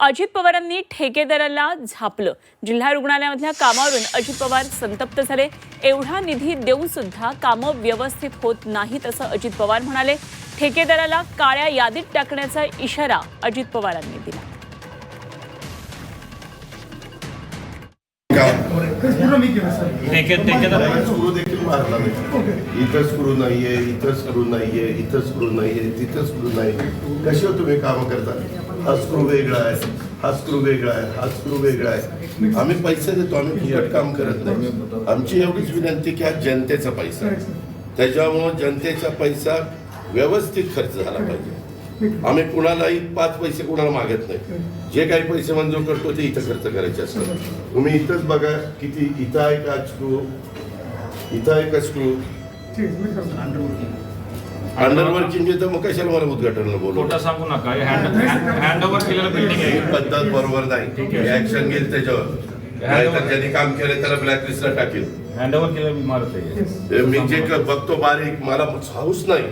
अजित पवारांनी ठेकेदाराला झापलं. जिल्हा रुग्णालयामधल्या कामावरून अजित पवार संतप्त झाले. एवढा निधी देऊन सुद्धा कामं व्यवस्थित होत नाहीत असं अजित पवार म्हणाले. ठेकेदाराला काळ्या यादीत टाकण्याचा इशारा अजित पवारांनी दिला. ठेकेदार मारला नाही इथं स्क्रू नाहीये इथं स्क्रू नाहीये इथं स्क्रू नाहीये तिथं स्क्रू नाही कसे तुम्ही कामं करता? हा स्क्रू वेगळा आहे. हा स्क्रू वेगळा आहे. हा स्क्रू वेगळा आहे. आम्ही पैसे देतो आम्ही फुकट काम करत नाही. आमची एवढीच विनंती की हा जनतेचा पैसा आहे. त्याच्यामुळं जनतेचा पैसा व्यवस्थित खर्च झाला पाहिजे. आम्ही कुणालाही पाच पैसे कुणाला मागत नाही. जे काही पैसे मंजूर करतो ते इथं खर्च करायचे असतात. तुम्ही इथंच बघा किती इथं आहे का स्क्रू? इथं आहे का स्क्रू मी अंडरवर्किंग तर मग कशाला मला उद्घाटनला बोलू खोटं सांगू नका. हँड हँड ओव्हर केलेलं बिल्डिंग ही आहे. पद्धत बरोबर नाही. ऍक्शन घेईल त्याच्यावर. नाहीतर ज्यांनी काम केलं त्याला ब्लॅकलिस्टला टाकेल. हँड ओव्हर केलेलं इमारत आहे हे मी जे क- बघतो बारीक मला हाऊस नाही.